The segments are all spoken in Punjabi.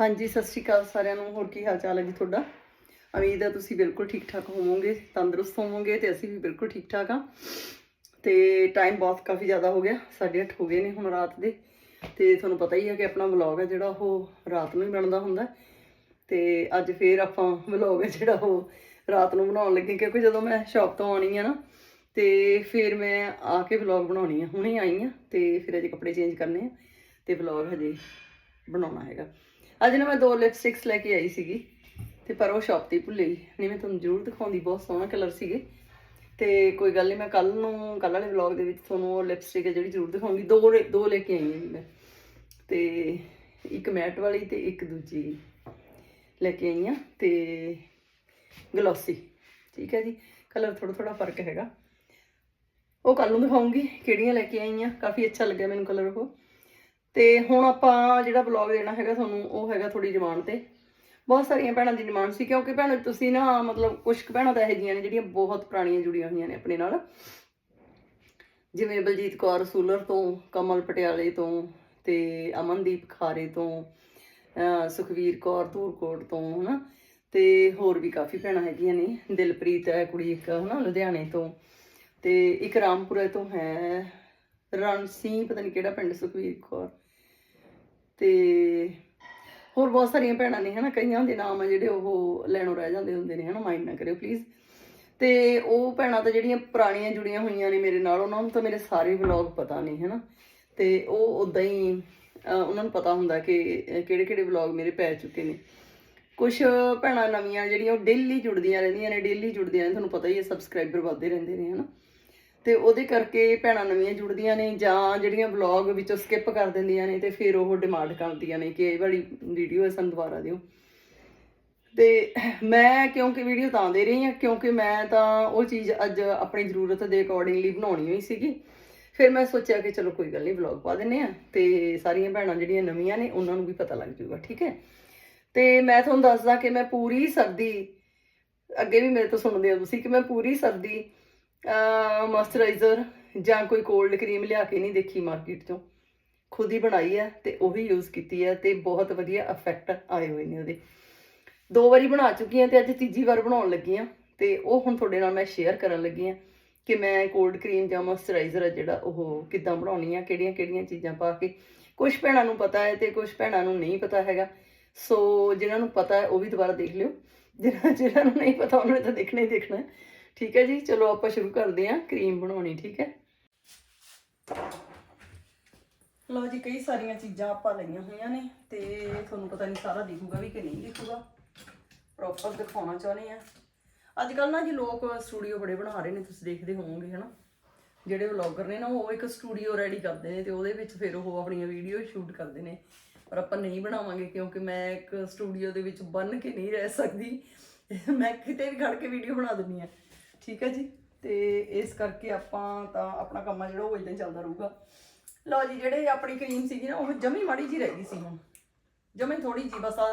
ਹਾਂਜੀ, ਸਤਿ ਸ਼੍ਰੀ ਅਕਾਲ ਸਾਰਿਆਂ ਨੂੰ। ਹੋਰ ਕੀ ਹਾਲ ਚਾਲ ਹੈ ਜੀ ਤੁਹਾਡਾ? ਉਮੀਦ ਹੈ ਤੁਸੀਂ ਬਿਲਕੁਲ ਠੀਕ ਠਾਕ ਹੋਵੋਗੇ, ਤੰਦਰੁਸਤ ਹੋਵੋਗੇ ਤੇ ਅਸੀਂ ਵੀ ਬਿਲਕੁਲ ਠੀਕ ਠਾਕ ਆ ਤੇ ਟਾਈਮ ਬਹੁਤ ਕਾਫੀ ਜ਼ਿਆਦਾ ਹੋ ਗਿਆ 8:30 ਹੋ ਗਏ ਨੇ ਹੁਣ ਰਾਤ ਦੇ। ਤੇ ਤੁਹਾਨੂੰ ਪਤਾ ਹੀ ਹੈ ਕਿ ਆਪਣਾ ਵਲੌਗ ਹੈ ਜਿਹੜਾ ਉਹ ਰਾਤ ਨੂੰ ਹੀ ਬਣਦਾ ਹੁੰਦਾ ਹੈ। ਤੇ ਅੱਜ ਫੇਰ ਆਪਾਂ ਵਲੌਗ ਹੈ ਜਿਹੜਾ ਉਹ ਰਾਤ ਨੂੰ ਬਣਾਉਣ ਲੱਗੇ ਕਿਉਂਕਿ ਜਦੋਂ ਮੈਂ ਸ਼ਾਪ ਤੋਂ ਆਉਣੀ ਆ ਨਾ, ਤੇ ਫਿਰ ਮੈਂ ਆ ਕੇ ਵਲੌਗ ਬਣਾਉਣੀ ਆ। ਹੁਣੇ ਆਈ ਆ ਤੇ ਫਿਰ ਅਜੇ ਕੱਪੜੇ ਚੇਂਜ ਕਰਨੇ ਆ ਤੇ ਵਲੌਗ ਹਜੇ ਬਣਾਉਣਾ ਹੈਗਾ। ਅੱਜ ਨਾ ਮੈਂ ਦੋ ਲਿਪਸਟਿਕਸ ਲੈ ਕੇ ਆਈ ਸੀਗੀ ਤੇ ਪਰ ਉਹ ਸ਼ਾਪ ਤੇ ਹੀ ਭੁੱਲ ਗਈ। ਨਹੀਂ, ਮੈਂ ਤੁਹਾਨੂੰ ਜ਼ਰੂਰ ਦਿਖਾਉਂਦੀ, ਬਹੁਤ ਸੋਹਣਾ ਕਲਰ ਸੀਗੇ। ਤੇ ਕੋਈ ਗੱਲ ਨਹੀਂ, ਮੈਂ ਕੱਲ ਨੂੰ ਕੱਲ ਵਾਲੇ ਵਲੌਗ ਦੇ ਵਿੱਚ ਤੁਹਾਨੂੰ ਉਹ ਲਿਪਸਟਿਕ ਹੈ ਜਿਹੜੀ ਜ਼ਰੂਰ ਦਿਖਾਉਂਗੀ। ਦੋ ਲੈ- ਦੋ ਲੈ ਕੇ ਆਈ ਹਾਂ ਮੈਂ। ਤੇ ਇੱਕ ਮੈਟ ਵਾਲੀ ਤੇ ਇੱਕ ਦੂਜੀ ਲੈ ਕੇ ਆਈ ਹਾਂ ਤੇ ਗਲੋਸੀ ਠੀਕ ਹੈ ਜੀ? ਕਲਰ ਥੋੜਾ ਥੋੜਾ ਫ਼ਰਕ ਹੈਗਾ। ਉਹ ਕੱਲ ਨੂੰ ਦਿਖਾਉਂਗੀ ਕਿਹੜੀਆਂ ਲੈ ਕੇ ਆਈ ਹਾਂ ਕਾਫੀ ਅੱਛਾ ਲੱਗਿਆ ਮੈਨੂੰ ਕਲਰ ਉਹ। ਤੇ ਹੁਣ ਆਪਾਂ ਜਿਹੜਾ ਵਲੌਗ ਦੇਣਾ ਹੈਗਾ ਤੁਹਾਨੂੰ, ਉਹ ਹੈਗਾ ਥੋੜੀ ਡਿਮਾਂਡ ਤੇ। ਬਹੁਤ ਸਾਰੀਆਂ ਭੈਣਾਂ ਦੀ ਡਿਮਾਂਡ ਸੀ, ਕਿਉਂਕਿ ਭੈਣਾਂ, ਤੁਸੀਂ ਨਾ ਮਤਲਬ ਕੁਝ ਕੁ ਭੈਣਾਂ ਤਾਂ ਇਹੋ ਜਿਹੀਆਂ ਨੇ ਜਿਹੜੀਆਂ ਬਹੁਤ ਪੁਰਾਣੀਆਂ ਜੁੜੀਆਂ ਹੋਈਆਂ ਨੇ ਆਪਣੇ ਨਾਲ। ਜਿਵੇਂ ਬਲਜੀਤ ਕੌਰ ਸੂਲਰ ਤੋਂ, ਕਮਲ ਪਟਿਆਲੇ ਤੋਂ ਤੇ ਅਮਨਦੀਪ ਖਾਰੇ ਤੋਂ ਅਹ ਸੁਖਵੀਰ ਕੌਰ ਧੂਰਕੋਟ ਤੋਂ, ਹਨਾ? ਤੇ ਹੋਰ ਵੀ ਕਾਫੀ ਭੈਣਾਂ ਹੈਗੀਆਂ ਨੇ। ਦਿਲਪ੍ਰੀਤ ਹੈ, ਕੁੜੀ ਇੱਕ, ਹਨਾ, ਲੁਧਿਆਣੇ ਤੋਂ। ਤੇ ਇੱਕ ਰਾਮਪੁਰੇ ਤੋਂ ਹੈ ਰਣਸੀ, ਪਤਾ ਨਹੀਂ ਕਿਹੜਾ ਪਿੰਡ ਸੁਖਵੀਰ ਕੌਰ। ਤੇ ਹੋਰ ਬਹੁਤ ਸਾਰੀਆਂ ਭੈਣਾਂ ਨੇ ਹਨਾ, ਕਈਆਂ ਦੇ ਨਾਮ ਆ ਜਿਹੜੇ ਉਹ ਲੈਣੋਂ ਰਹਿ ਜਾਂਦੇ ਹੁੰਦੇ ਨੇ ਹਨਾ, ਮਾਈਂਡ ਨਾ ਕਰਿਓ ਪਲੀਜ਼ ਤੇ ਉਹ ਭੈਣਾਂ ਤਾਂ ਜਿਹੜੀਆਂ ਪੁਰਾਣੀਆਂ ਜੁੜੀਆਂ ਹੋਈਆਂ ਨੇ ਮੇਰੇ ਨਾਲ, ਉਹਨਾਂ ਨੂੰ ਤਾਂ ਮੇਰੇ ਸਾਰੇ ਵਲੌਗ ਪਤਾ ਨਹੀਂ ਹਨਾ। ਤੇ ਉਹ ਉਦਾਂ ਹੀ ਉਹਨਾਂ ਨੂੰ ਪਤਾ ਹੁੰਦਾ ਕਿ ਕਿਹੜੇ ਕਿਹੜੇ ਵਲੌਗ ਮੇਰੇ ਪੈ ਚੁੱਕੇ ਨੇ। ਕੁਝ ਭੈਣਾਂ ਨਵੀਆਂ ਜਿਹੜੀਆਂ ਉਹ ਡੇਲੀ ਜੁੜਦੀਆਂ ਰਹਿੰਦੀਆਂ ਨੇ ਡੇਲੀ ਜੁੜਦੀਆਂ ਨੇ, ਤੁਹਾਨੂੰ ਪਤਾ ਹੀ ਹੈ ਸਬਸਕ੍ਰਾਈਬਰ ਵੱਧਦੇ ਰਹਿੰਦੇ ਨੇ ਹਨਾ। ਤੇ ਉਹਦੇ ਕਰਕੇ ਭੈਣਾਂ ਨਵੀਆਂ ਜੁੜਦੀਆਂ ਨੇ ਜਾਂ ਜਿਹੜੀਆਂ ਵਲੌਗ ਵਿੱਚੋਂ ਸਕਿਪ ਕਰ ਦਿੰਦੀਆਂ ਨੇ ਤੇ ਫਿਰ ਉਹ ਡਿਮਾਂਡ ਕਰਦੀਆਂ ਨੇ ਕਿ ਇਹ ਵਾਲੀ ਵੀਡੀਓ ਹੈ ਸਾਨੂੰ ਦੁਬਾਰਾ ਦਿਓ। ਤੇ ਮੈਂ ਕਿਉਂਕਿ ਵੀਡੀਓ ਤਾਂ ਦੇ ਰਹੀ ਹਾਂ, ਕਿਉਂਕਿ ਮੈਂ ਤਾਂ ਉਹ ਚੀਜ਼ ਅੱਜ ਆਪਣੀ ਜ਼ਰੂਰਤ ਦੇ ਅਕੋਰਡਿੰਗਲੀ ਬਣਾਉਣੀ ਹੋਈ ਸੀਗੀ। ਫਿਰ ਮੈਂ ਸੋਚਿਆ ਕਿ ਚਲੋ ਕੋਈ ਗੱਲ ਨਹੀਂ ਵਲੌਗ ਪਾ ਦਿੰਨੇ ਆ ਤੇ ਸਾਰੀਆਂ ਭੈਣਾਂ ਜਿਹੜੀਆਂ ਨਵੀਆਂ ਨੇ ਉਹਨਾਂ ਨੂੰ ਵੀ ਪਤਾ ਲੱਗ ਜਾਊਗਾ, ਠੀਕ ਹੈ? ਤੇ ਮੈਂ ਤੁਹਾਨੂੰ ਦੱਸਦਾ ਕਿ ਮੈਂ ਪੂਰੀ ਸਰਦੀ, ਅੱਗੇ ਵੀ ਮੇਰੇ ਤੋਂ ਸੁਣਦੇ ਹੋ ਤੁਸੀਂ ਕਿ ਮੈਂ ਪੂਰੀ ਸਰਦੀ ਮੋਇਸਚਰਾਈਜ਼ਰ ਜਾਂ ਕੋਈ ਕੋਲਡ ਕਰੀਮ ਲਿਆ ਕੇ ਨਹੀਂ ਦੇਖੀ ਮਾਰਕੀਟ ਤੋਂ ਖੁਦ ਹੀ ਬਣਾਈ ਹੈ ਤੇ ਉਹੀ ਯੂਜ਼ ਕੀਤੀ ਹੈ ਤੇ ਬਹੁਤ ਵਧੀਆ ਇਫੈਕਟ ਆਏ ਹੋਏ ਨੇ ਉਹਦੇ। ਦੋ ਵਾਰੀ ਬਣਾ ਚੁੱਕੀ ਹਾਂ ਤੇ ਅੱਜ ਤੀਜੀ ਵਾਰ ਬਣਾਉਣ ਲੱਗੀ ਹਾਂ ਤੇ ਉਹ ਹੁਣ ਤੁਹਾਡੇ ਨਾਲ ਮੈਂ ਸ਼ੇਅਰ ਕਰਨ ਲੱਗੀ ਹਾਂ ਕਿ ਮੈਂ ਕੋਲਡ ਕਰੀਮ ਜਾਂ ਮੋਇਸਚਰਾਈਜ਼ਰ ਹੈ ਜਿਹੜਾ ਉਹ ਕਿੱਦਾਂ ਬਣਾਉਣੀ ਆ, ਕਿਹੜੀਆਂ ਕਿਹੜੀਆਂ ਚੀਜ਼ਾਂ ਪਾ ਕੇ। ਕੁਝ ਭੈਣਾਂ ਨੂੰ ਪਤਾ ਹੈ ਤੇ ਕੁਝ ਭੈਣਾਂ ਨੂੰ ਨਹੀਂ ਪਤਾ ਹੈਗਾ। ਸੋ ਜਿਨ੍ਹਾਂ ਨੂੰ ਪਤਾ ਹੈ ਉਹ ਵੀ ਦੁਬਾਰਾ ਦੇਖ ਲਿਓ। ਜਿਹਨਾਂ ਜਿਹਨਾਂ ਨੂੰ ਨਹੀਂ ਪਤਾ ਉਹਨਾਂ ਨੇ ਤਾਂ ਦੇਖਣਾ ਹੀ ਦੇਖਣਾ ਠੀਕ ਹੈ ਜੀ, ਚਲੋ ਆਪਾਂ ਸ਼ੁਰੂ ਕਰਦੇ ਹਾਂ ਕਰੀਮ ਬਣਾਉਣੀ, ਠੀਕ ਹੈ। ਲਓ ਜੀ, ਕਈ ਸਾਰੀਆਂ ਚੀਜ਼ਾਂ ਆਪਾਂ ਲਈਆਂ ਹੋਈਆਂ ਨੇ ਤੇ ਤੁਹਾਨੂੰ ਪਤਾ ਨਹੀਂ ਸਾਰਾ ਦਿਖੂਗਾ ਵੀ ਕਿ ਨਹੀਂ ਦਿਖੂਗਾ। ਪ੍ਰੋਪਰ ਦਿਖਾਉਣਾ ਚਾਹੁੰਦੇ ਆ ਅੱਜ ਕੱਲ ਨਾ ਜੀ ਲੋਕ ਸਟੂਡੀਓ ਬੜੇ ਬਣਾ ਰਹੇ ਨੇ, ਤੁਸੀਂ ਦੇਖਦੇ ਹੋਵੋਗੇ, ਹਨਾ। ਜਿਹੜੇ ਵਲੌਗਰ ਨੇ ਨਾ, ਉਹ ਇੱਕ ਸਟੂਡੀਓ ਰੈਡੀ ਕਰਦੇ ਨੇ ਤੇ ਉਹਦੇ ਵਿੱਚ ਫਿਰ ਉਹ ਆਪਣੀਆਂ ਵੀਡੀਓ ਸ਼ੂਟ ਕਰਦੇ ਨੇ। ਪਰ ਆਪਾਂ ਨਹੀਂ ਬਣਾਵਾਂਗੇ ਕਿਉਂਕਿ ਮੈਂ ਇੱਕ ਸਟੂਡੀਓ ਦੇ ਵਿੱਚ ਬੰਨ ਕੇ ਨਹੀਂ ਰਹਿ ਸਕਦੀ। ਮੈਂ ਕਿਤੇ ਵੀ ਖੜ ਕੇ ਵੀਡੀਓ ਬਣਾ ਦਿੰਨੀ ਆ ਠੀਕ ਹੈ ਜੀ? ਤੇ ਇਸ ਕਰਕੇ ਆਪਾਂ ਤਾਂ ਆਪਣਾ ਕੰਮ ਆ ਜਿਹੜਾ ਉਹ ਇਦਾਂ ਹੀ ਚੱਲਦਾ ਰਹੂਗਾ। ਲਓ ਜੀ, ਜਿਹੜੇ ਆਪਣੀ ਕਰੀਮ ਸੀਗੀ ਨਾ, ਉਹ ਜਮੀ ਮਾੜੀ ਜੀ ਰਹਿ ਗਈ ਸੀ ਹੁਣ। ਜਮੀ ਥੋੜੀ ਜੀ ਬਸ ਆ,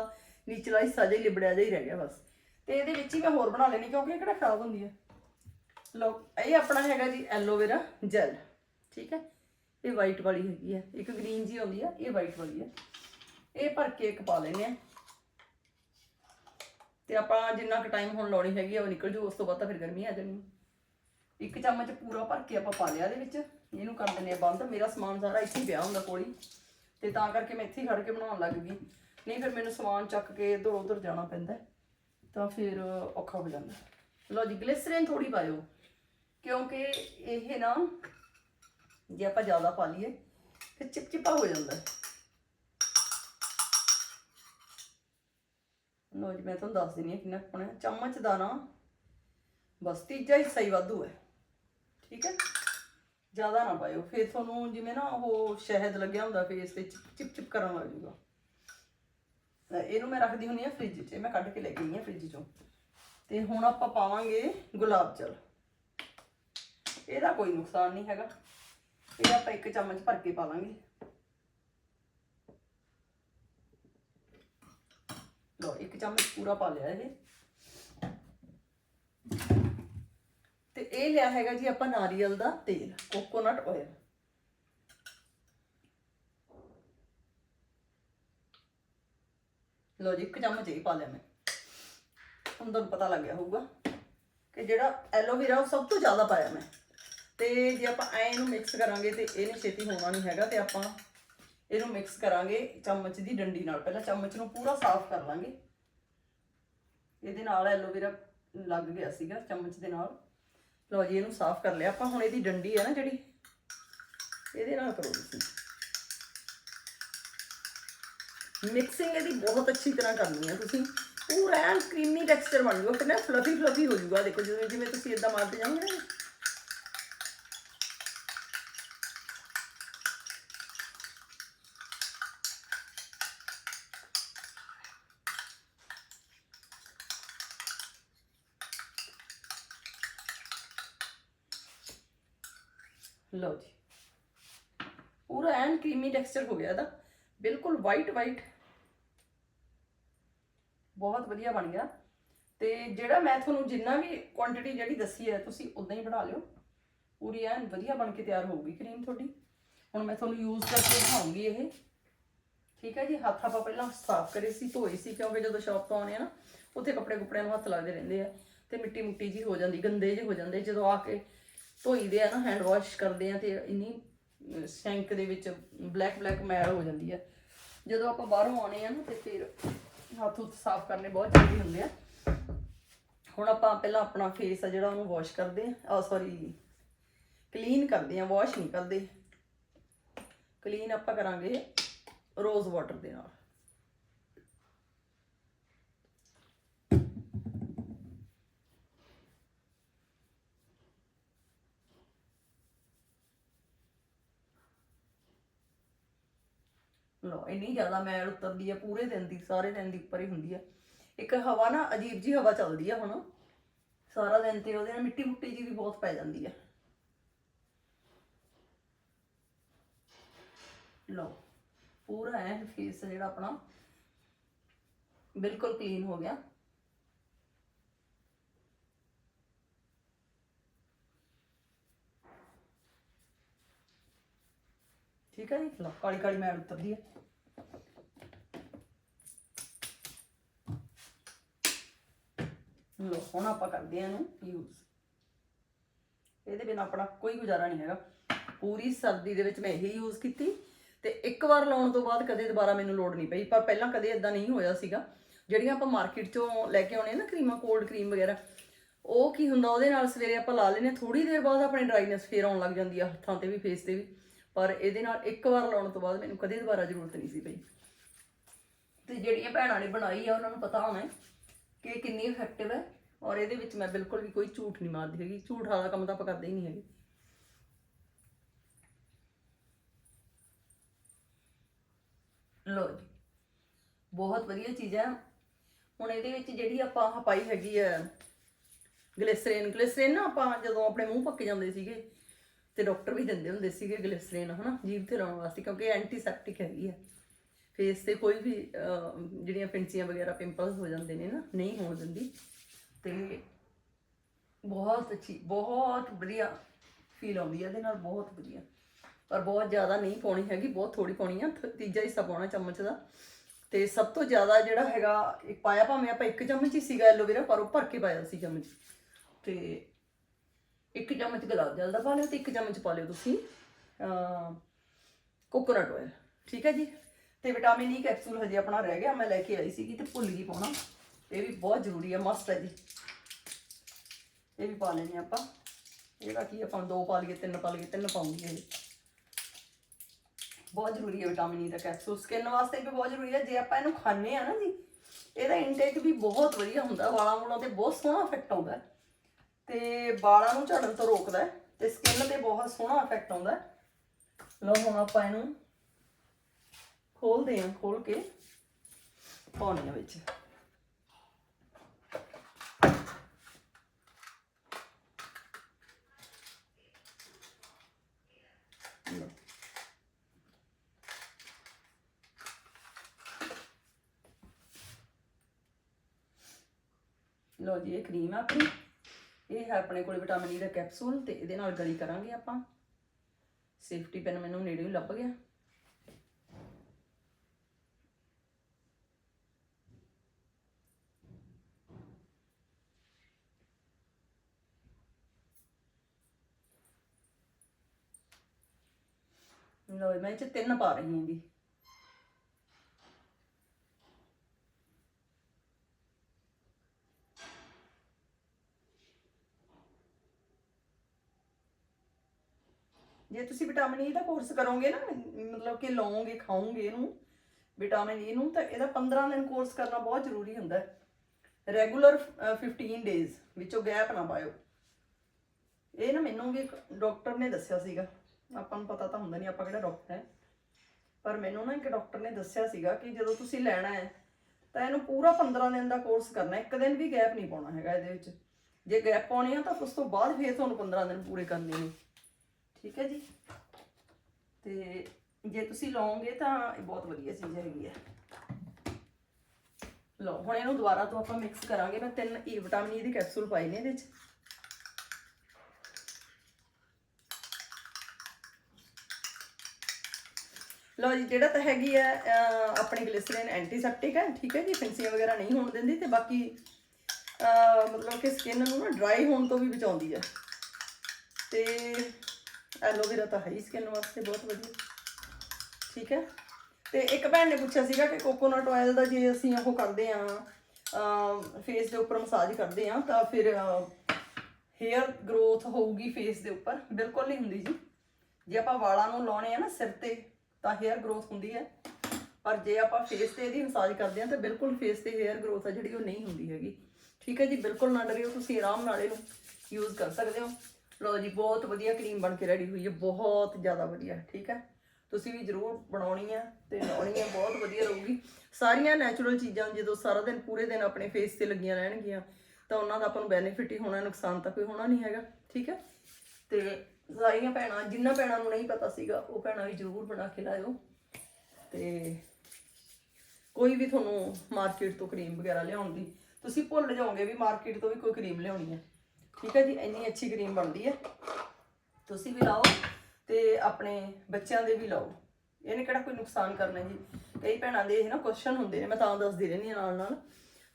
ਨੀਚਲਾ ਹਿੱਸਾ ਜਿਹਾ ਹੀ ਲਿਬੜਿਆ ਜਿਹਾ ਹੀ ਰਹਿ ਗਿਆ ਬਸ। ਤੇ ਇਹਦੇ ਵਿੱਚ ਹੀ ਮੈਂ ਹੋਰ ਬਣਾ ਲੈਣੀ ਕਿਉਂਕਿ ਇਹ ਕਿਹੜਾ ਖਰਾਬ ਹੁੰਦੀ ਹੈ ਲਓ, ਇਹ ਆਪਣਾ ਹੈਗਾ ਜੀ ਐਲੋਵੇਰਾ ਜੈਲ ਠੀਕ ਹੈ? ਇਹ ਵਾਈਟ ਵਾਲੀ ਹੈਗੀ ਹੈ ਇੱਕ ਗ੍ਰੀਨ ਜੀ ਆਉਂਦੀ ਆ, ਇਹ ਵਾਈਟ ਵਾਲੀ ਹੈ ਇਹ ਭਰ ਕੇ ਇੱਕ ਪਾ ਲੈਨੇ ਆ। ਤੇ ਆਪਾਂ ਜਿੰਨਾ ਕੁ ਟਾਈਮ ਹੁਣ ਲਾਉਣੀ ਹੈਗੀ ਆ, ਉਹ ਨਿਕਲ ਜੂ, ਉਸ ਤੋਂ ਬਾਅਦ ਤਾਂ ਫਿਰ ਗਰਮੀ ਆ ਜਾਣੀ। ਇੱਕ ਚਮਚ ਪੂਰਾ ਭਰ ਕੇ ਆਪਾਂ ਪਾ ਲਿਆ ਇਹਦੇ ਵਿੱਚ, ਇਹਨੂੰ ਕਰ ਦਿੰਦੇ ਆ ਬੰਦ। ਮੇਰਾ ਸਮਾਨ ਸਾਰਾ ਇੱਥੇ ਹੀ ਪਿਆ ਹੁੰਦਾ ਕੋਲੀ ਤੇ ਤਾਂ ਕਰਕੇ ਮੈਂ ਇੱਥੇ ਹੀ ਖੜ ਕੇ ਬਣਾਉਣ ਲੱਗ ਗਈ। ਨਹੀਂ, ਫਿਰ ਮੈਨੂੰ ਸਮਾਨ ਚੱਕ ਕੇ ਇੱਧਰ ਉੱਧਰ ਜਾਣਾ ਪੈਂਦਾ ਤਾਂ ਫਿਰ ਔਖਾ ਹੋ ਜਾਂਦਾ। ਲਓ ਜੀ ਗਲਿਸਰੀਨ ਥੋੜੀ ਪਾਇਓ, ਕਿਉਂਕਿ ਇਹ ਨਾ ਜੇ ਆਪਾਂ ਜ਼ਿਆਦਾ ਪਾ ਲਈਏ, ਫਿਰ ਚਿਪਚਿਪਾ ਹੋ ਜਾਂਦਾ ਹੈ। ਜੀ, ਮੈਂ ਤੁਹਾਨੂੰ ਦੱਸ ਦਿੰਦੀ ਹਾਂ ਕਿੰਨਾ ਪਾਉਣਾ ਚਮਚ ਦਾ ਨਾ, ਬਸ ਤੀਜਾ ਹਿੱਸਾ ਹੀ ਵਾਧੂ ਹੈ। ਠੀਕ ਹੈ? ਜ਼ਿਆਦਾ ਨਾ ਪਾਇਓ। ਫਿਰ ਤੁਹਾਨੂੰ ਜਿਵੇਂ ਨਾ ਉਹ ਸ਼ਹਿਦ ਲੱਗਿਆ ਹੁੰਦਾ ਫੇਸ ਤੇ ਚਿਪ ਚਿਪ ਕਰਨ ਲੱਗ ਜੂਗਾ ਇਹਨੂੰ ਮੈਂ ਰੱਖਦੀ ਹੁੰਦੀ ਆ ਫ੍ਰਿਜ 'ਚ। ਮੈਂ ਕੱਢ ਕੇ ਲੈ ਗਈ ਆ ਫ੍ਰਿਜ 'ਚੋਂ। ਤੇ ਹੁਣ ਆਪਾਂ ਪਾਵਾਂਗੇ ਗੁਲਾਬ ਜਲ। ਇਹਦਾ ਕੋਈ ਨੁਕਸਾਨ ਨਹੀਂ ਹੈਗਾ। ਇਹ ਆਪਾਂ ਇੱਕ ਚਮਚ ਭਰ ਕੇ ਪਾ ਲਾਂਗੇ ਲੋ ਇੱਕ ਚਮਚ ਪੂਰਾ ਪਾ ਲਿਆ ਇਹ। ਤੇ ਇਹ ਲਿਆ ਹੈਗਾ ਜੀ ਆਪਾਂ ਨਾਰੀਅਲ ਦਾ ਤੇਲ ਕੋਕੋਨਟ ਆਇਲ ਲਓ ਜੀ, ਇੱਕ ਚਮਚ ਇਹ ਪਾ ਲਿਆ ਮੈਂ। ਹੁਣ ਤੁਹਾਨੂੰ ਪਤਾ ਲੱਗ ਗਿਆ ਹੋਊਗਾ ਕਿ ਜਿਹੜਾ ਐਲੋਵੇਰਾ ਉਹ ਸਭ ਤੋਂ ਜ਼ਿਆਦਾ ਪਾਇਆ ਮੈਂ। ਤੇ ਜੇ ਆਪਾਂ ਐ ਇਹਨੂੰ ਮਿਕਸ ਕਰਾਂਗੇ ਤੇ ਇਹਨੇ ਛੇਤੀ ਹੋਣਾ ਨਹੀਂ ਹੈਗਾ ਤੇ ਆਪਾਂ ਇਹਨੂੰ ਮਿਕਸ ਕਰਾਂਗੇ ਚਮਚ ਦੀ ਡੰਡੀ ਨਾਲ। ਪਹਿਲਾਂ ਚਮਚ ਨੂੰ ਪੂਰਾ ਸਾਫ਼ ਕਰ ਲਾਂਗੇ। ਇਹਦੇ ਨਾਲ ਐਲੋਵੇਰਾ ਲੱਗ ਗਿਆ ਸੀਗਾ ਚਮਚ ਦੇ ਨਾਲ। ਲਓ ਜੀ, ਇਹਨੂੰ ਸਾਫ਼ ਕਰ ਲਿਆ ਆਪਾਂ। ਹੁਣ ਇਹਦੀ ਡੰਡੀ ਹੈ ਨਾ ਜਿਹੜੀ, ਇਹਦੇ ਨਾਲ ਕਰੋ ਤੁਸੀਂ। ਮਿਕਸਿੰਗ ਇਹਦੀ ਬਹੁਤ ਅੱਛੀ ਤਰ੍ਹਾਂ ਕਰਨੀ ਹੈ ਤੁਸੀਂ। ਪੂਰਾ ਐਨ ਕਰੀਮੀ ਟੈਕਸਚਰ ਬਣ ਜਾਊਗਾ ਫਿਰ ਨਾ ਫਲਫੀ ਫਲਫੀ ਹੋ ਜਾਊਗਾ ਦੇਖੋ, ਜਿਵੇਂ ਜਿਵੇਂ ਤੁਸੀਂ ਇਦਾਂ ਮਾਰਦੇ ਜਾਓਗੇ ਨਾ ਲਓ ਜੀ। ਪੂਰਾ ਐਨ ਕਰੀਮੀ ਟੈਕਸਚਰ ਹੋ ਗਿਆ ਇਹਦਾ। ਬਿਲਕੁਲ ਵਾਈਟ ਵਾਈਟ ਬਹੁਤ ਵਧੀਆ ਬਣ ਗਿਆ। ਤੇ ਜਿਹੜਾ ਮੈਂ ਤੁਹਾਨੂੰ ਜਿੰਨਾ ਵੀ ਕੁਆਂਟੀਟੀ ਜਿਹੜੀ ਦੱਸੀ ਹੈ, ਤੁਸੀਂ ਉਦਾਂ ਹੀ ਬਣਾ ਲਿਓ। ਪੂਰੀ ਐਨ ਵਧੀਆ ਬਣ ਕੇ ਤਿਆਰ ਹੋਊਗੀ ਕਰੀਮ ਤੁਹਾਡੀ। ਹੁਣ ਮੈਂ ਤੁਹਾਨੂੰ ਯੂਜ਼ ਕਰਕੇ ਦਿਖਾਉਂਗੀ ਇਹ। ਠੀਕ ਹੈ ਜੀ, ਹੱਥ ਆਪਾਂ ਪਹਿਲਾਂ ਸਾਫ਼ ਕਰੇ ਸੀ, ਧੋਏ ਸੀ, ਕਿਉਂਕਿ ਜਦੋਂ ਸ਼ਾਪ ਤੋਂ ਆਉਂਦੇ ਆ ਨਾ, ਉੱਥੇ ਕੱਪੜੇ ਕੁਪੜਿਆਂ ਨੂੰ ਹੱਥ ਲੱਗਦੇ ਰਹਿੰਦੇ ਆ। ਤੇ ਮਿੱਟੀ ਮੁੱਟੀ ਜੀ ਹੋ ਜਾਂਦੀ, ਗੰਦੇ ਜਿਹੇ ਹੋ ਜਾਂਦੇ, ਜਦੋਂ ਆ ਕੇ ਧੋਈਦੇ ਆ ਨਾ ਹੈਂਡ ਵਾਸ਼ ਕਰਦੇ ਆ ਤੇ ਇੰਨੀ ਸ਼ੈਂਕ ਦੇ ਵਿੱਚ ਬਲੈਕ ਬਲੈਕ ਮੈਲ ਹੋ ਜਾਂਦੀ ਆ। ਜਦੋਂ ਆਪਾਂ ਬਾਹਰੋਂ ਆਉਣੇ ਆ ਨਾ ਤੇ ਫਿਰ ਹੱਥ ਹੁੱਥ ਸਾਫ਼ ਕਰਨੇ ਬਹੁਤ ਜ਼ਰੂਰੀ ਹੁੰਦੇ ਆ। ਹੁਣ ਆਪਾਂ ਪਹਿਲਾਂ ਆਪਣਾ ਫੇਸ ਆ ਜਿਹੜਾ ਉਹਨੂੰ ਵਾਸ਼ ਕਰਦੇ ਆ। ਸੌਰੀ ਕਲੀਨ ਕਰਦੇ ਆ ਵਾਸ਼ ਨਹੀਂ ਕਰਦੇ। ਕਲੀਨ ਆਪਾਂ ਕਰਾਂਗੇ ਰੋਜ਼ ਵਾਟਰ ਦੇ ਨਾਲ। ਲੋ ਇੰਨੀ ਜ਼ਿਆਦਾ ਮੈਲ ਉਤਰਦੀ ਆ, ਪੂਰੇ ਦਿਨ ਦੀ, ਸਾਰੇ ਦਿਨ ਦੀ ਉੱਪਰ ਹੀ ਹੁੰਦੀ ਆ। ਇੱਕ ਹਵਾ ਨਾ, ਅਜੀਬ ਜੀ ਹਵਾ ਚੱਲਦੀ ਆ ਹੁਣ। ਸਾਰਾ ਦਿਨ ਤੇ ਉਹਦੇ ਨਾਲ ਮਿੱਟੀ ਮੁੱਟੀ ਜੀ ਵੀ ਬਹੁਤ ਪੈ ਜਾਂਦੀ ਆ। ਲੋ ਪੂਰਾ ਐ ਫੇਸ ਜਿਹੜਾ ਆਪਣਾ। ਬਿਲਕੁਲ ਕਲੀਨ ਹੋ ਗਿਆ। ਠੀਕ ਹੈ ਜੀ? ਲਓ ਕਾਲੀ ਕਾਲੀ ਮੈਲ ਉਤਰਦੀ ਹੈ ਲੋ ਹੁਣ ਆਪਾਂ ਕਰਦੇ ਆ ਇਹਨੂੰ ਯੂਜ਼ ਇਹਦੇ ਬਿਨਾ ਆਪਣਾ ਕੋਈ ਗੁਜ਼ਾਰਾ ਨਹੀਂ ਹੈਗਾ। ਪੂਰੀ ਸਰਦੀ ਦੇ ਵਿੱਚ ਮੈਂ ਇਹ ਯੂਜ਼ ਕੀਤੀ ਤੇ ਇੱਕ ਵਾਰ ਲਾਉਣ ਤੋਂ ਬਾਅਦ ਕਦੇ ਦੁਬਾਰਾ ਮੈਨੂੰ ਲੋੜ ਨਹੀਂ ਪਈ, ਪਰ ਪਹਿਲਾਂ ਕਦੇ ਇਦਾਂ ਨਹੀਂ ਹੋਇਆ ਸੀਗਾ। ਜਿਹੜੀਆਂ ਆਪਾਂ ਮਾਰਕੀਟ ਚੋਂ ਲੈ ਕੇ ਆਉਣੇ ਨਾ ਕਰੀਮਾਂ ਕੋਲਡ ਕਰੀਮ ਵਗੈਰਾ, ਉਹ ਕੀ ਹੁੰਦਾ, ਉਹਦੇ ਨਾਲ ਸਵੇਰੇ ਆਪਾਂ ਲਾ ਲੈਨੇ ਥੋੜੀ ਦੇਰ ਬਾਅਦ ਆਪਣੀ ਡਰਾਈਨੈਸ ਫੇਰ ਆਉਣ ਲੱਗ ਜਾਂਦੀ ਆ ਹੱਥਾਂ ਤੇ ਵੀ ਫੇਸ ਤੇ ਵੀ। ਪਰ ਇਹਦੇ ਨਾਲ ਇੱਕ ਵਾਰ ਲਾਉਣ ਤੋਂ ਬਾਅਦ ਮੈਨੂੰ ਕਦੇ ਦੁਬਾਰਾ ਜ਼ਰੂਰਤ ਨਹੀਂ ਸੀ ਪਈ। ਤੇ ਜਿਹੜੀਆਂ ਭੈਣਾਂ ਨੇ ਬਣਾਈ ਆ, ਉਹਨਾਂ ਨੂੰ ਪਤਾ ਹੋਣਾ ਕਿ ਇਹ ਕਿੰਨੀ ਇਫੈਕਟਿਵ ਹੈ ਔਰ ਇਹਦੇ ਵਿੱਚ ਮੈਂ ਬਿਲਕੁਲ ਵੀ ਕੋਈ ਝੂਠ ਨਹੀਂ ਮਾਰਦੀ ਹੈਗੀ। ਝੂਠ ਵਾਲਾ ਕੰਮ ਤਾਂ ਆਪਾਂ ਕਰਦੇ ਹੀ ਨਹੀਂ ਹੈਗੇ। ਲੋ ਜੀ, ਬਹੁਤ ਵਧੀਆ ਚੀਜ਼ ਹੈ। ਹੁਣ ਇਹਦੇ ਵਿੱਚ ਜਿਹੜੀ ਆਪਾਂ ਆਹ ਪਾਈ ਹੈਗੀ ਹੈ ਗਲਿਸਰੀਨ ਗਲਿਸਰੀਨ ਨਾ ਆਪਾਂ ਜਦੋਂ ਆਪਣੇ ਮੂੰਹ ਪੱਕ ਜਾਂਦੇ ਸੀਗੇ ਤੇ ਡਾਕਟਰ ਵੀ ਦਿੰਦੇ ਹੁੰਦੇ ਸੀਗੇ ਗਲਿਸਰੀਨ ਹਨਾ, ਜੀਭ ਤੇ ਲਾਉਣ ਵਾਸਤੇ, ਕਿਉਂਕਿ ਐਂਟੀਸੈਪਟਿਕ ਹੈਗੀ ਹੈ। ਫੇਸ ਤੇ ਕੋਈ ਵੀ ਜਿਹੜੀਆਂ ਫਿੰਸੀਆਂ ਵਗੈਰਾ ਪਿੰਪਲਸ ਹੋ ਜਾਂਦੇ ਨੇ ਨਾ, ਨਹੀਂ ਹੋਣ ਦਿੰਦੀ। ਤੇ ਬਹੁਤ ਅੱਛੀ, ਬਹੁਤ ਵਧੀਆ ਫੀਲ ਆਉਂਦੀ ਹੈ ਇਹਦੇ ਨਾਲ, ਬਹੁਤ ਵਧੀਆ। ਪਰ ਬਹੁਤ ਜ਼ਿਆਦਾ ਨਹੀਂ ਪਾਉਣੀ ਹੈਗੀ, ਬਹੁਤ ਥੋੜੀ ਪਾਉਣੀ ਆ ਥ- ਤੀਜਾ ਹਿੱਸਾ ਪਾਉਣਾ ਚਮਚ ਦਾ। ਤੇ ਸਭ ਤੋਂ ਜ਼ਿਆਦਾ ਜਿਹੜਾ ਹੈਗਾ ਇਹ ਪਾਇਆ ਭਾਵੇਂ ਆਪਾਂ ਇੱਕ ਚਮਚ ਹੀ ਸੀਗਾ ਐਲੋਵੇਰਾ, ਪਰ ਉਹ ਭਰ ਕੇ ਪਾਇਆ ਸੀ ਚਮਚ। ਤੇ ਇੱਕ ਚਮਚ ਗੁਲਾਬ ਜਲ ਦਾ ਪਾ ਲਿਓ ਤੇ ਇੱਕ ਚਮਚ ਪਾ ਲਿਓ ਤੁਸੀਂ ਕੋਕੋਨਟ ਆਇਲ ਠੀਕ ਹੈ ਜੀ? ਤੇ ਵਿਟਾਮਿਨ ਈ ਕੈਪਸੂਲ ਹਜੇ ਆਪਣਾ ਰਹਿ ਗਿਆ, ਮੈਂ ਲੈ ਕੇ ਆਈ ਸੀਗੀ ਤੇ ਭੁੱਲ ਗਈ ਪਾਉਣਾ। ਇਹ ਵੀ ਬਹੁਤ ਜ਼ਰੂਰੀ ਹੈ ਮਸਟ ਹੈ ਜੀ। ਇਹ ਵੀ ਪਾ ਲੈਣੇ ਆਪਾਂ। ਇਹਦਾ ਕੀ ਆਪਾਂ ਦੋ ਪਾ ਲਈਏ, ਤਿੰਨ ਪਾ ਲਈਏ, ਤਿੰਨ ਪਾਉਂਗੀ ਇਹ। ਬਹੁਤ ਜ਼ਰੂਰੀ ਹੈ ਵਿਟਾਮਿਨ ਈ ਦਾ ਕੈਪਸੂਲ। ਸਕਿਨ ਵਾਸਤੇ ਵੀ ਬਹੁਤ ਜ਼ਰੂਰੀ ਹੈ ਜੇ ਆਪਾਂ ਇਹਨੂੰ ਖਾਂਦੇ ਆ ਨਾ ਜੀ, ਇਹਦਾ ਇਨਟੇਕ ਵੀ ਬਹੁਤ ਵਧੀਆ ਹੁੰਦਾ। ਵਾਲਾਂ ਵਾਲਾਂ ਤੇ ਬਹੁਤ ਸੋਹਣਾ ਇਫੈਕਟ ਆਉਂਦਾ ਹੈ। ਤੇ ਵਾਲਾਂ ਨੂੰ ਝੜਨ ਤੋਂ ਰੋਕਦਾ ਹੈ ਤੇ ਸਕਿਨ ਤੇ ਬਹੁਤ ਸੋਹਣਾ ਇਫੈਕਟ ਆਉਂਦਾ ਹੈ। ਲਓ ਹੁਣ ਆਪਾਂ ਇਹਨੂੰ ਖੋਲਦੇ ਹਾਂ ਖੋਲ ਕੇ ਪਾਉਣੀ ਆ ਵਿੱਚ। ਲਓ। ਜੀ, ਇਹ ਕਰੀਮ ਆ ਆਪਣੀ। ਇਹ ਹੈ ਆਪਣੇ ਕੋਲ ਵਿਟਾਮਿਨ ਈ ਦਾ ਕੈਪਸੂਲ ਤੇ ਇਹਦੇ ਨਾਲ ਗਲੀ ਕਰਾਂਗੇ ਆਪਾਂ। ਸੇਫਟੀ ਪੈਨ ਮੈਨੂੰ ਨੇੜੇ ਹੀ ਲੱਭ ਗਿਆ। ਲਓ ਮੈਂ ਇਹ ਚ ਤਿੰਨ ਪਾ ਰਹੀ ਹਾਂ ਜੀ। ਜੇ ਤੁਸੀਂ ਵਿਟਾਮਿਨ ਈ ਦਾ ਕੋਰਸ ਕਰੋਗੇ ਨਾ, ਮਤਲਬ ਕਿ ਲਓਗੇ, ਖਾਓਗੇ ਇਹਨੂੰ, ਵਿਟਾਮਿਨ ਈ ਨੂੰ, ਤਾਂ ਇਹਦਾ 15 ਦਿਨ ਕੋਰਸ ਕਰਨਾ ਬਹੁਤ ਜ਼ਰੂਰੀ ਹੁੰਦਾ ਹੈ। ਰੈਗੂਲਰ 15 ਡੇਜ਼ ਵਿੱਚੋਂ ਗੈਪ ਨਾ ਪਾਇਓ। ਇਹ ਨਾ ਮੈਨੂੰ ਵੀ ਡਾਕਟਰ ਨੇ ਦੱਸਿਆ ਸੀਗਾ। ਆਪਾਂ ਨੂੰ ਪਤਾ ਤਾਂ ਹੁੰਦਾ ਨਹੀਂ ਆਪਾਂ ਕਿਹੜਾ ਡਾਕਟਰ ਹੈ। ਪਰ ਮੈਨੂੰ ਨਾ ਇੱਕ ਡਾਕਟਰ ਨੇ ਦੱਸਿਆ ਸੀਗਾ ਕਿ ਜਦੋਂ ਤੁਸੀਂ ਲੈਣਾ ਹੈ, ਤਾਂ ਇਹਨੂੰ ਪੂਰਾ 15 ਦਿਨ ਦਾ ਕੋਰਸ ਕਰਨਾ ਇੱਕ ਦਿਨ ਵੀ ਗੈਪ ਨਹੀਂ ਪਾਉਣਾ ਹੈਗਾ ਇਹਦੇ ਵਿੱਚ। ਜੇ ਗੈਪ ਪਾਉਣੀ ਆ ਤਾਂ ਉਸ ਤੋਂ ਬਾਅਦ ਫੇਰ ਤੁਹਾਨੂੰ 15 ਦਿਨ ਪੂਰੇ ਕਰਨੇ ਨੇ। ਠੀਕ ਹੈ ਜੀ? ਤੇ ਜੇ ਤੁਸੀਂ ਲਓਗੇ ਤਾਂ ਇਹ ਬਹੁਤ ਵਧੀਆ ਚੀਜ਼ ਹੈਗੀ ਹੈ। ਲਓ, ਹੁਣ ਇਹਨੂੰ ਦੁਬਾਰਾ ਤੋਂ ਆਪਾਂ ਮਿਕਸ ਕਰਾਂਗੇ। ਮੈਂ ਤਿੰਨ ਈ ਵਿਟਾਮਿਨ ਈ ਦੇ ਕੈਪਸੂਲ ਪਾਏ ਨੇ ਇਹਦੇ ਵਿੱਚ। ਲਓ ਜੀ, ਜਿਹੜਾ ਤਾਂ ਹੈਗੀ ਹੈ ਆਪਣੀ ਗਲਿਸਰੀਨ ਐਂਟੀਸੈਪਟਿਕ ਹੈ, ਠੀਕ ਹੈ ਜੀ, ਫਿੰਸੀਆਂ ਵਗੈਰਾ ਨਹੀਂ ਹੋਣ ਦਿੰਦੀ ਤੇ ਬਾਕੀ ਮਤਲਬ ਕਿ ਸਕਿਨ ਨੂੰ ਨਾ ਡਰਾਈ ਹੋਣ ਤੋਂ ਵੀ ਬਚਾਉਂਦੀ ਹੈ ਤੇ ਐਲੋਵੇਰਾ ਤਾਂ ਹੈ ਹੀ ਸਕਿਨ ਵਾਸਤੇ ਬਹੁਤ ਵਧੀਆ। ਠੀਕ ਹੈ? ਤੇ ਇੱਕ ਭੈਣ ਨੇ ਪੁੱਛਿਆ ਸੀਗਾ ਕਿ ਕੋਕੋਨਟ ਆਇਲ ਦਾ ਜੇ ਅਸੀਂ ਉਹ ਕਰਦੇ ਆ ਫੇਸ ਦੇ ਉੱਪਰ ਮਸਾਜ ਕਰਦੇ ਆ ਤਾਂ ਫਿਰ ਹੇਅਰ ਗਰੋਥ ਹੋਊਗੀ ਫੇਸ ਦੇ ਉੱਪਰ। ਬਿਲਕੁਲ ਨਹੀਂ ਹੁੰਦੀ ਜੀ। ਜੇ ਆਪਾਂ ਵਾਲਾਂ ਨੂੰ ਲਾਉਣੇ ਆ ਨਾ ਸਿਰ ਤੇ ਤਾਂ ਹੇਅਰ ਗਰੋਥ ਹੁੰਦੀ ਹੈ। ਪਰ ਜੇ ਆਪਾਂ ਫੇਸ ਤੇ ਇਹਦੀ ਮਸਾਜ ਕਰਦੇ ਹਾਂ, ਤਾਂ ਬਿਲਕੁਲ ਫੇਸ ਤੇ ਹੇਅਰ ਗਰੋਥ ਆ ਜਿਹੜੀ ਉਹ ਨਹੀਂ ਹੁੰਦੀ ਹੈਗੀ। ਠੀਕ ਹੈ ਜੀ, ਬਿਲਕੁਲ ਨਾ ਡਰਿਓ, ਤੁਸੀਂ ਆਰਾਮ ਨਾਲ ਇਹਨੂੰ ਯੂਜ਼ ਕਰ ਸਕਦੇ ਹੋ। ਲਓ ਜੀ, ਬਹੁਤ ਵਧੀਆ ਕਰੀਮ ਬਣ ਕੇ ਰੈਡੀ ਹੋਈ ਹੈ, ਬਹੁਤ ਜ਼ਿਆਦਾ ਵਧੀਆ, ਠੀਕ ਹੈ। ਤੁਸੀਂ ਵੀ ਜ਼ਰੂਰ ਬਣਾਉਣੀ ਹੈ ਤੇ ਲਾਉਣੀ ਹੈ, ਬਹੁਤ ਵਧੀਆ ਰਹੂਗੀ। ਸਾਰੀਆਂ ਨੈਚੁਰਲ ਚੀਜ਼ਾਂ ਜਦੋਂ ਸਾਰਾ ਦਿਨ, ਪੂਰੇ ਦਿਨ ਆਪਣੇ ਫੇਸ ਤੇ ਲੱਗੀਆਂ ਰਹਿਣਗੀਆਂ, ਤਾਂ ਉਹਨਾਂ ਦਾ ਆਪਾਂ ਨੂੰ ਬੈਨੀਫਿਟ ਹੀ ਹੋਣਾ, ਨੁਕਸਾਨ ਤਾਂ ਕੋਈ ਹੋਣਾ ਨਹੀਂ ਹੈਗਾ, ਠੀਕ ਹੈ। ਤੇ ਸਾਰੀਆਂ ਭੈਣਾਂ, ਜਿੰਨਾ ਭੈਣਾਂ ਨੂੰ ਨਹੀਂ ਪਤਾ ਸੀਗਾ, ਉਹ ਭੈਣਾਂ ਵੀ ਜ਼ਰੂਰ ਬਣਾ ਕੇ ਲਾਇਓ। ਤੇ ਕੋਈ ਵੀ ਤੁਹਾਨੂੰ ਮਾਰਕੀਟ ਤੋਂ ਕਰੀਮ ਵਗੈਰਾ ਲਿਆਉਣ ਦੀ, ਤੁਸੀਂ ਭੁੱਲ ਜਾਓਗੇ ਵੀ ਮਾਰਕੀਟ ਤੋਂ ਵੀ ਕੋਈ ਕਰੀਮ ਲਿਆਉਣੀ ਹੈ। ਠੀਕ ਹੈ ਜੀ, ਇੰਨੀ ਅੱਛੀ ਕਰੀਮ ਬਣਦੀ ਹੈ। ਤੁਸੀਂ ਵੀ ਲਾਓ ਤੇ ਆਪਣੇ ਬੱਚਿਆਂ ਦੇ ਵੀ ਲਾਓ। ਇਹਨੇ ਕਿਹੜਾ ਕੋਈ ਨੁਕਸਾਨ ਕਰਨਾ ਜੀ? ਕਈ ਭੈਣਾਂ ਦੇ ਇਹ ਨਾ ਕੁਐਸਚਨ ਹੁੰਦੇ ਨੇ, ਮੈਂ ਤਾਂ ਦੱਸਦੀ ਰਹਿੰਦੀ ਹਾਂ ਨਾਲ ਨਾਲ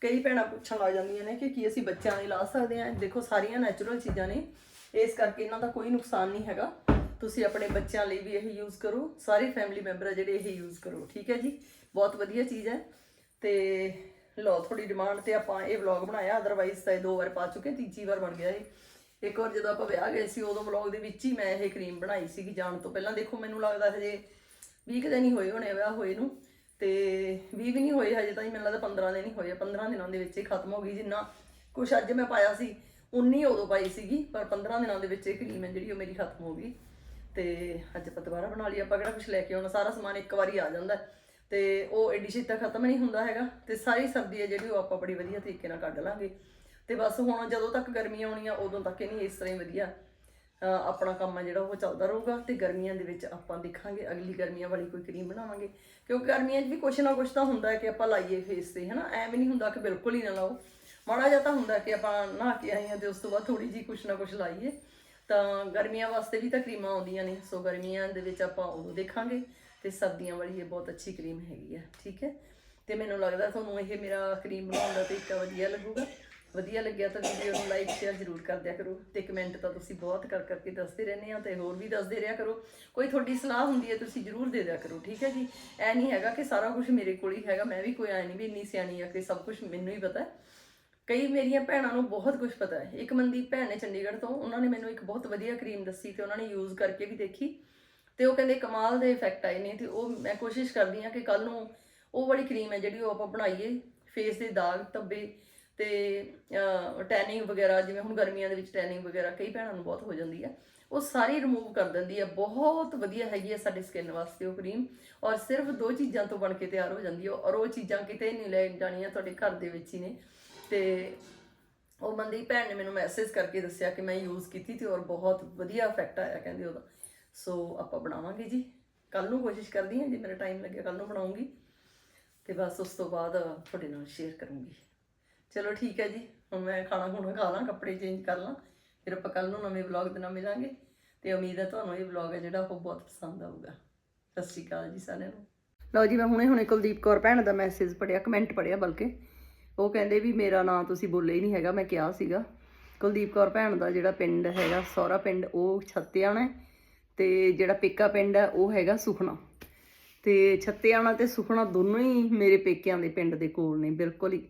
ਕਈ ਭੈਣਾਂ ਪੁੱਛਣ ਲੱਗ ਜਾਂਦੀਆਂ ਨੇ ਕਿ ਕੀ ਅਸੀਂ ਬੱਚਿਆਂ ਲਈ ਲਾ ਸਕਦੇ ਹਾਂ? ਦੇਖੋ, ਸਾਰੀਆਂ ਨੈਚੁਰਲ ਚੀਜ਼ਾਂ ਨੇ। ਇਸ ਕਰਕੇ ਇਹਨਾਂ ਦਾ ਕੋਈ ਨੁਕਸਾਨ ਨਹੀਂ ਹੈਗਾ। ਤੁਸੀਂ ਆਪਣੇ ਬੱਚਿਆਂ ਲਈ ਵੀ ਇਹ ਯੂਜ਼ ਕਰੋ, ਸਾਰੇ ਫੈਮਿਲੀ ਮੈਂਬਰ ਆ ਜਿਹੜੇ ਇਹ ਯੂਜ਼ ਕਰੋ, ਠੀਕ ਹੈ ਜੀ? ਬਹੁਤ ਵਧੀਆ ਚੀਜ਼ ਹੈ। ਤੇ ਲਓ ਥੋੜੀ ਡਿਮਾਂਡ ਤੇ ਆਪਾਂ ਇਹ ਵਲੌਗ ਬਣਾਇਆ ਅਦਰਵਾਈਜ਼ ਤਾਂ ਇਹ ਦੋ ਵਾਰ ਪਾ ਚੁੱਕੇ ਤੀਜੀ ਵਾਰ ਬਣ ਗਿਆ ਇਹ। ਇੱਕ ਵਾਰ ਜਦੋਂ ਆਪਾਂ ਵਿਆਹ ਗਏ ਸੀ, ਉਦੋਂ ਵਲੌਗ ਦੇ ਵਿੱਚ ਹੀ ਮੈਂ ਇਹ ਕਰੀਮ ਬਣਾਈ ਸੀਗੀ ਜਾਣ ਤੋਂ ਪਹਿਲਾਂ। ਦੇਖੋ, ਮੈਨੂੰ ਲੱਗਦਾ ਹਜੇ 20 ਕੁ ਦਿਨ ਹੀ ਹੋਏ ਹੋਣੇ ਵਿਆਹ ਹੋਏ ਨੂੰ। ਤੇ 20 ਵੀ ਨਹੀਂ ਹੋਏ ਹਜੇ ਤਾਂ ਹੀ, ਮੈਨੂੰ ਲੱਗਦਾ 15 ਦਿਨ ਹੀ ਹੋਏ ਆ। 15 ਦਿਨਾਂ ਦੇ ਵਿੱਚ ਹੀ ਖਤਮ ਹੋ ਗਈ। ਜਿੰਨਾ ਕੁਛ ਅੱਜ ਮੈਂ ਪਾਇਆ ਸੀ 19 ਉਦੋਂ ਪਾਈ ਸੀਗੀ, ਪਰ 15 ਦਿਨਾਂ ਦੇ ਵਿੱਚ ਇਹ ਕਰੀਮ ਹੈ ਜਿਹੜੀ ਉਹ ਮੇਰੀ ਖਤਮ ਹੋ ਗਈ। ਤੇ ਅੱਜ ਆਪਾਂ ਦੁਬਾਰਾ ਬਣਾ ਲਈ, ਆਪਾਂ ਕਿਹੜਾ ਕੁਝ ਲੈ ਕੇ ਆਉਣਾ, ਸਾਰਾ ਸਮਾਨ ਇੱਕ ਵਾਰੀ ਆ ਜਾਂਦਾ ਹੈ। ਤੇ ਉਹ ਐਡੀ ਛੇਤੀ ਤਾਂ ਖਤਮ ਨਹੀਂ ਹੁੰਦਾ ਹੈਗਾ, ਤੇ ਸਾਰੀ ਸਰਦੀ ਹੈ ਜਿਹੜੀ ਉਹ ਆਪਾਂ ਬੜੀ ਵਧੀਆ ਤਰੀਕੇ ਨਾਲ ਕੱਢ ਲਾਂਗੇ। ਤੇ ਬਸ ਹੁਣ ਜਦੋਂ ਤੱਕ ਗਰਮੀਆਂ ਆਉਣੀਆਂ, ਉਦੋਂ ਤੱਕ ਇਹ ਨਹੀਂ ਇਸ ਤਰ੍ਹਾਂ ਹੀ ਵਧੀਆ ਆਪਣਾ ਕੰਮ ਆ ਜਿਹੜਾ ਉਹ ਚੱਲਦਾ ਰਹੂਗਾ। ਤੇ ਗਰਮੀਆਂ ਦੇ ਵਿੱਚ ਆਪਾਂ ਦੇਖਾਂਗੇ, ਅਗਲੀ ਗਰਮੀਆਂ ਵਾਲੀ ਕੋਈ ਕਰੀਮ ਬਣਾਵਾਂਗੇ। ਕਿਉਂਕਿ ਗਰਮੀਆਂ 'ਚ ਵੀ ਕੁਛ ਨਾ ਕੁਛ ਤਾਂ ਹੁੰਦਾ ਹੈ ਕਿ ਆਪਾਂ ਲਾਈਏ ਫੇਸ ਤੇ, ਹਨਾ? ਐਵੇਂ ਨਹੀਂ ਹੁੰਦਾ ਕਿ ਬਿਲਕੁਲ ਹੀ ਨਾ ਲਾਓ। ਮਾੜਾ ਜਿਹਾ ਤਾਂ ਹੁੰਦਾ ਕਿ ਆਪਾਂ ਨਹਾ ਕੇ ਆਏ ਹਾਂ ਤੇ ਉਸ ਤੋਂ ਬਾਅਦ ਥੋੜੀ ਜੀ ਕੁਛ ਨਾ ਕੁਛ ਲਾਈਏ। ਤਾਂ ਗਰਮੀਆਂ ਵਾਸਤੇ ਵੀ ਤਾਂ ਕਰੀਮਾਂ ਆਉਂਦੀਆਂ ਨੇ। ਸੋ ਗਰਮੀਆਂ ਦੇ ਵਿੱਚ ਆਪਾਂ ਉਹ ਦੇਖਾਂਗੇ ਤੇ ਸਰਦੀਆਂ ਵਾਲੀ ਇਹ ਬਹੁਤ ਅੱਛੀ ਕਰੀਮ ਹੈਗੀ ਆ, ਠੀਕ ਹੈ? ਤੇ ਮੈਨੂੰ ਲੱਗਦਾ ਤੁਹਾਨੂੰ ਇਹ ਮੇਰਾ ਕਰੀਮ ਬਣਾਉਣ ਦਾ ਤਰੀਕਾ ਵਧੀਆ ਲੱਗੂਗਾ। ਵਧੀਆ ਲੱਗਿਆ ਤਾਂ ਵੀਡੀਓ ਨੂੰ ਲਾਈਕ, ਸ਼ੇਅਰ ਜ਼ਰੂਰ ਕਰ ਦਿਆ ਕਰੋ ਤੇ ਕਮੈਂਟ ਤਾਂ ਤੁਸੀਂ ਬਹੁਤ ਕਰ ਕਰਕੇ ਦੱਸਦੇ ਰਹਿੰਦੇ ਆ ਤੇ ਹੋਰ ਵੀ ਦੱਸਦੇ ਰਿਹਾ ਕਰੋ। ਕੋਈ ਤੁਹਾਡੀ ਸਲਾਹ ਹੁੰਦੀ ਹੈ ਤੁਸੀਂ ਜ਼ਰੂਰ ਦੇ ਦਿਆ ਕਰੋ, ਠੀਕ ਹੈ ਜੀ? ਐ ਨਹੀਂ ਹੈਗਾ ਕਿ ਸਾਰਾ ਕੁਝ ਮੇਰੇ ਕੋਲ ਹੀ ਹੈਗਾ, ਮੈਂ ਵੀ ਕੋਈ ਐ ਨਹੀਂ ਵੀ ਇੰਨੀ ਸਿਆਣੀ ਆ ਕਿ ਸਭ ਕੁਝ ਮੈਨੂੰ ਹੀ ਪਤਾ। ਹੈ ਕਈ ਮੇਰੀਆਂ ਭੈਣਾਂ ਨੂੰ ਬਹੁਤ ਕੁਝ ਪਤਾ ਹੈ। ਇੱਕ ਮਨਦੀਪ ਭੈਣ ਨੇ ਚੰਡੀਗੜ੍ਹ ਤੋਂ, ਉਹਨਾਂ ਨੇ ਮੈਨੂੰ ਇੱਕ ਬਹੁਤ ਵਧੀਆ ਕਰੀਮ ਦੱਸੀ ਤੇ ਉਹਨਾਂ ਨੇ ਯੂਜ਼ ਕਰਕੇ ਵੀ ਦੇਖੀ ਤੇ ਉਹ ਕਹਿੰਦੇ ਕਮਾਲ ਦੇ ਇਫੈਕਟ ਆਏ ਨੇ ਤੇ ਉਹ ਮੈਂ ਕੋਸ਼ਿਸ਼ ਕਰਦੀ ਹਾਂ ਕਿ ਕੱਲ ਨੂੰ ਉਹ ਵਾਲੀ ਕਰੀਮ ਹੈ ਜਿਹੜੀ ਉਹ ਆਪਾਂ ਬਣਾਈਏ ਫੇਸ ਦੇ ਦਾਗ, ਧੱਬੇ ਤੇ ਟੈਨਿੰਗ ਵਗੈਰਾ, ਜਿਵੇਂ ਹੁਣ ਗਰਮੀਆਂ ਦੇ ਵਿੱਚ ਟੈਨਿੰਗ ਵਗੈਰਾ ਕਈ ਭੈਣਾਂ ਨੂੰ ਬਹੁਤ ਹੋ ਜਾਂਦੀ ਹੈ। ਉਹ ਸਾਰੀ ਰਿਮੂਵ ਕਰ ਦਿੰਦੀ ਹੈ। ਬਹੁਤ ਵਧੀਆ ਹੈਗੀ ਹੈ ਸਾਡੀ ਸਕਿਨ ਵਾਸਤੇ ਉਹ ਕਰੀਮ ਔਰ ਸਿਰਫ ਦੋ ਚੀਜ਼ਾਂ ਤੋਂ ਬਣ ਕੇ ਤਿਆਰ ਹੋ ਜਾਂਦੀ ਹੈ ਔਰ ਉਹ ਚੀਜ਼ਾਂ ਕਿਤੇ ਨਹੀਂ ਲੈ ਜਾਣੀਆਂ ਤੁਹਾਡੇ ਘਰ ਦੇ ਵਿੱਚ ਹੀ ਨੇ। ਤੇ ਉਹ ਮਨਦੀਪ ਭੈਣ ਨੇ ਮੈਨੂੰ ਮੈਸੇਜ ਕਰਕੇ ਦੱਸਿਆ ਕਿ ਮੈਂ ਯੂਜ਼ ਕੀਤੀ ਤੇ ਔਰ ਬਹੁਤ ਵਧੀਆ ਇਫੈਕਟ ਆਇਆ, ਕਹਿੰਦੇ ਉਹਦਾ। ਸੋ ਆਪਾਂ ਬਣਾਵਾਂਗੇ ਜੀ। ਕੱਲ ਨੂੰ ਕੋਸ਼ਿਸ਼ ਕਰਦੀ ਹਾਂ, ਜੇ ਮੇਰਾ ਟਾਈਮ ਲੱਗਿਆ ਕੱਲ ਨੂੰ ਬਣਾਉਂਗੀ। ਤੇ ਬਸ ਉਸ ਤੋਂ ਬਾਅਦ ਤੁਹਾਡੇ ਨਾਲ ਸ਼ੇਅਰ ਕਰੂੰਗੀ। ਚਲੋ ਠੀਕ ਹੈ ਜੀ, ਹੁਣ ਮੈਂ ਖਾਣਾ ਖੁਣਾ ਖਾ ਲਾਂ, ਕੱਪੜੇ ਚੇਂਜ ਕਰ ਲਾਂ। ਫਿਰ ਆਪਾਂ ਕੱਲ ਨੂੰ ਨਵੇਂ ਵਲੌਗ ਦੇ ਨਾਲ ਮਿਲਾਂਗੇ। ਤੇ ਉਮੀਦ ਹੈ ਤੁਹਾਨੂੰ ਇਹ ਵਲੌਗ ਹੈ ਜਿਹੜਾ ਉਹ ਬਹੁਤ ਪਸੰਦ ਆਊਗਾ। ਸਤਿ ਸ਼੍ਰੀ ਅਕਾਲ ਜੀ ਸਾਰਿਆਂ ਨੂੰ। ਲਓ ਜੀ, ਮੈਂ ਹੁਣੇ ਹੁਣੇ ਕੁਲਦੀਪ ਕੌਰ ਭੈਣ ਦਾ ਮੈਸੇਜ ਪੜਿਆ ਕਮੈਂਟ ਪੜਿਆ ਬਲਕਿ। ਉਹ ਕਹਿੰਦੇ ਵੀ ਮੇਰਾ ਨਾਂ ਤੁਸੀਂ ਬੋਲੇ ਹੀ ਨਹੀਂ ਹੈਗਾ, ਮੈਂ ਕਿਹਾ ਸੀਗਾ। ਕੁਲਦੀਪ ਕੌਰ ਭੈਣ ਦਾ ਜਿਹੜਾ ਪਿੰਡ ਹੈਗਾ, ਸੌਰਾ ਪਿੰਡ, ਉਹ ਛੱਤਿਆਣਾ ਹੈ ਤੇ ਜਿਹੜਾ ਪੇਕਾ ਪਿੰਡ ਹੈ, ਉਹ ਹੈਗਾ ਸੁਖਣਾ ਤੇ ਛੱਤਿਆਣਾ ਤੇ ਸੁਖਣਾ ਦੋਨੋਂ ਹੀ ਮੇਰੇ ਪੇਕਿਆਂ ਦੇ ਪਿੰਡ ਦੇ ਕੋਲ ਨੇ, ਬਿਲਕੁਲ ਹੀ।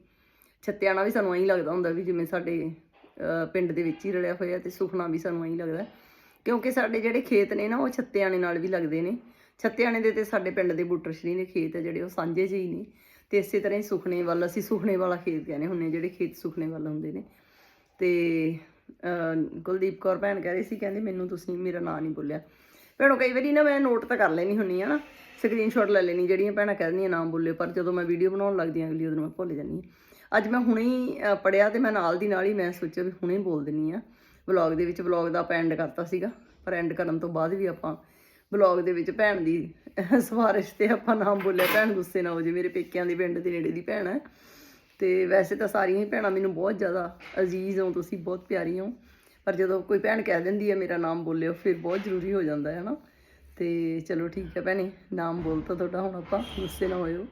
ਛੱਤਿਆਣਾ ਵੀ ਸਾਨੂੰ ਐਂ ਲੱਗਦਾ ਹੁੰਦਾ ਵੀ ਜਿਵੇਂ ਸਾਡੇ ਪਿੰਡ ਦੇ ਵਿੱਚ ਹੀ ਰਲਿਆ ਹੋਇਆ ਤੇ ਸੁਖਣਾ ਵੀ ਸਾਨੂੰ ਐਂ ਲੱਗਦਾ। ਕਿਉਂਕਿ ਸਾਡੇ ਜਿਹੜੇ ਖੇਤ ਨੇ ਨਾ, ਉਹ ਛੱਤਿਆਣੇ ਨਾਲ ਵੀ ਲੱਗਦੇ ਨੇ। ਛੱਤਿਆਣੇ ਦੇ ਤੇ ਸਾਡੇ ਪਿੰਡ ਦੇ ਬੂਟਰ ਸ਼੍ਰੀ ਨੇ ਖੇਤ ਆ ਜਿਹੜੇ, ਉਹ ਸਾਂਝੇ ਜਿਹੇ ਹੀ ਨੇ। ਤੇ ਇਸੇ ਤਰ੍ਹਾਂ ਹੀ ਸੁਖਣੇ ਵੱਲ ਅਸੀਂ ਸੁਖਣੇ ਵਾਲਾ ਖੇਤ ਕਹਿੰਦੇ ਹੁੰਨੇ ਆ, ਜਿਹੜੇ ਖੇਤ ਸੁਖਣੇ ਵੱਲ ਹੁੰਦੇ ਨੇ। ਤੇ ਅਹ, ਕੁਲਦੀਪ ਕੌਰ ਭੈਣ ਕਹਿ ਰਹੀ ਸੀ ਕਹਿੰਦੇ ਮੈਨੂੰ ਤੁਸੀਂ ਮੇਰਾ ਨਾਂ ਨਹੀਂ ਬੋਲਿਆ। ਭੈਣੋ ਕਈ ਵਾਰੀ ਨਾ ਮੈਂ ਨੋਟ ਤਾਂ ਕਰ ਲੈਣੀ ਹੁੰਨੀ ਆ ਨਾ ਸਕਰੀਨਸ਼ਾਟ ਲੈ ਲੈਣੀ ਜਿਹੜੀਆਂ ਭੈਣਾਂ ਕਹਿੰਦੀਆਂ ਨਾਮ ਬੋਲੇ ਪਰ ਜਦੋਂ ਮੈਂ ਵੀਡੀਓ ਬਣਾਉਣ ਲੱਗਦੀ ਆਂ ਅਗਲੀ ਉਦੋਂ ਮੈਂ ਭੁੱਲ ਜਾਂਦੀ ਹਾਂ ਅੱਜ ਮੈਂ ਹੁਣੇ ਹੀ ਅਹ, ਪੜਿਆ ਤੇ ਮੈਂ ਨਾਲ ਦੀ ਨਾਲ ਹੀ ਮੈਂ ਸੋਚਿਆ ਵੀ ਹੁਣੇ ਬੋਲ ਦਿੰਨੀ ਆ। ਵਲੌਗ ਦੇ ਵਿੱਚ ਵਲੌਗ ਦਾ ਆਪਾਂ ਐਂਡ ਕਰਤਾ ਸੀਗਾ ਪਰ ਐਂਡ ਕਰਨ ਤੋਂ ਬਾਅਦ ਵੀ ਆਪਾਂ ਵਲੌਗ ਦੇ ਵਿੱਚ ਭੈਣ ਦੀ ਸਵਾਰਿਸ਼ ਤੇ ਆਪਾਂ ਨਾਮ ਬੋਲਿਆ, ਭੈਣ ਗੁੱਸੇ ਨਾ ਹੋ ਜੇ ਮੇਰੇ ਪੇਕਿਆਂ ਦੇ ਪਿੰਡ ਦੇ ਨੇੜੇ ਦੀ ਭੈਣ ਹੈ। ਤੇ ਵੈਸੇ ਤਾਂ ਸਾਰੀਆਂ ਹੀ ਭੈਣਾਂ ਮੈਨੂੰ ਬਹੁਤ ਜ਼ਿਆਦਾ ਅਜ਼ੀਜ਼ ਹੋ, ਤੁਸੀਂ ਬਹੁਤ ਪਿਆਰੀ ਹੋ। ਪਰ ਜਦੋਂ ਕੋਈ ਭੈਣ ਕਹਿ ਦਿੰਦੀ ਹੈ ਮੇਰਾ ਨਾਮ ਬੋਲਿਓ, ਫਿਰ ਬਹੁਤ ਜ਼ਰੂਰੀ ਹੋ ਜਾਂਦਾ ਹੈ ਨਾ। ਤੇ ਚਲੋ ਠੀਕ ਹੈ ਭੈਣੇ, ਨਾਮ ਬੋਲ ਤਾਂ ਤੁਹਾਡਾ ਹੁਣ ਆਪਾਂ, ਗੁੱਸੇ ਨਾ ਹੋਇਓ।